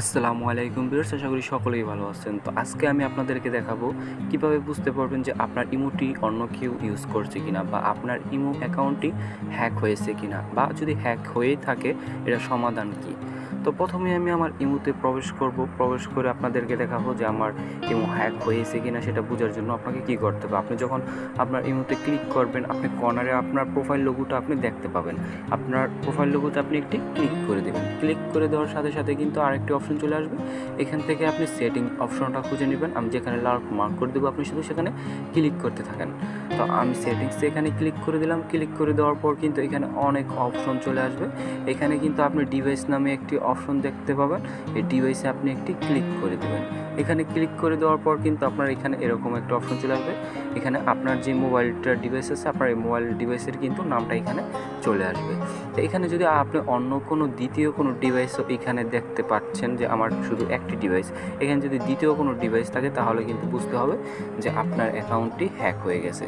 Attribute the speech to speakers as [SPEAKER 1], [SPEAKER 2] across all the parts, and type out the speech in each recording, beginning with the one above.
[SPEAKER 1] আসসালামু আলাইকুম বিয়ার্স আশা করি সকলেই ভালো আছেন। তো আজকে আমি আপনাদেরকে দেখাবো কীভাবে বুঝতে পারবেন যে আপনার ইমোটি অন্য কেউ ইউজ করছে কিনা বা আপনার ইমো অ্যাকাউন্টটি হ্যাক হয়েছে কিনা বা যদি হ্যাক হয়েই থাকে এটা সমাধান কি? তো প্রথমে আমি আমার ইমুতে প্রবেশ করব। প্রবেশ করে আপনাদেরকে দেখাবো যে আমার ইমো হ্যাক হয়েছে কিনা সেটা বোঝার জন্য আপনাকে কি করতে হবে। আপনি যখন আপনার ইমুতে ক্লিক করবেন, আপনি কর্নারে আপনার প্রোফাইল লোগোটা আপনি দেখতে পাবেন। আপনার প্রোফাইল লোগোতে আপনি একটি ক্লিক করে দেবেন। ক্লিক করে দেওয়ার সাথে সাথে কিন্তু আরেকটি অপশন চলে আসবে। এখান থেকে আপনি সেটিং অপশনটা খুঁজে নেবেন। আমি যেখানে লাল মার্ক করে দেবো আপনি শুধু সেখানে ক্লিক করতে থাকেন। তো আমি সেটিংসে এখানে ক্লিক করে দিলাম। ক্লিক করে দেওয়ার পর কিন্তু এখানে অনেক অপশন চলে আসবে। এখানে কিন্তু আপনি ডিভাইস নামে একটি অপশন দেখতে পাবেন। এই ডিভাইসে আপনি একটি ক্লিক করে দেবেন। এখানে ক্লিক করে দেওয়ার পর কিন্তু আপনার এখানে এরকম একটা অপশন চলে আসবে। এখানে আপনার যে মোবাইলটার ডিভাইস আছে, আপনার এই মোবাইল ডিভাইসের কিন্তু নামটা এখানে চলে আসবে। তো এখানে যদি আপনি অন্য কোনো দ্বিতীয় কোনো ডিভাইসও এখানে দেখতে পাচ্ছেন যে আমার শুধু একটি ডিভাইস এখানে যদি দ্বিতীয় কোনো ডিভাইস থাকে, তাহলে কিন্তু বুঝতে হবে যে আপনার অ্যাকাউন্টটি হ্যাক হয়ে গেছে।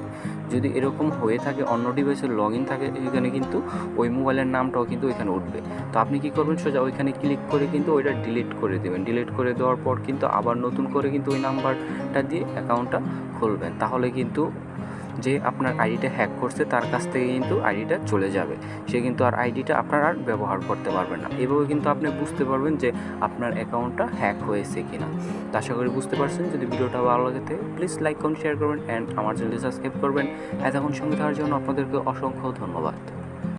[SPEAKER 1] যদি এরকম হয়ে থাকে, অন্য ডিভাইসের লগ ইন থাকে, এখানে কিন্তু ওই মোবাইলের নামটাও কিন্তু এখানে উঠবে। তো আপনি কি করবেন, সোজা ওইখানে ক্লিক করে কিন্তু ওইটা ডিলিট করে দেবেন। ডিলিট করে দেওয়ার পর কিন্তু আবার নতুন করে কিন্তু ওই নাম্বারটা দিয়ে অ্যাকাউন্টটা খুলবেন। তাহলে কিন্তু যে আপনার আইডিটা হ্যাক করছে, তার কাছ থেকে কিন্তু আইডিটা চলে যাবে। সে কিন্তু আর আইডিটা আপনার আর ব্যবহার করতে পারবে না। এভাবে কিন্তু আপনি বুঝতে পারবেন যে আপনার অ্যাকাউন্টটা হ্যাক হয়েছে কিনা। তো আশা করি বুঝতে পারছেন যদি ভিডিওটা ভালো লাগে প্লিজ লাইক কমেন্ট শেয়ার করবেন অ্যান্ড আমার চ্যানেলটি সাবস্ক্রাইব করবেন। এতক্ষণ সঙ্গে থাকার জন্য আপনাদেরকে অসংখ্য ধন্যবাদ।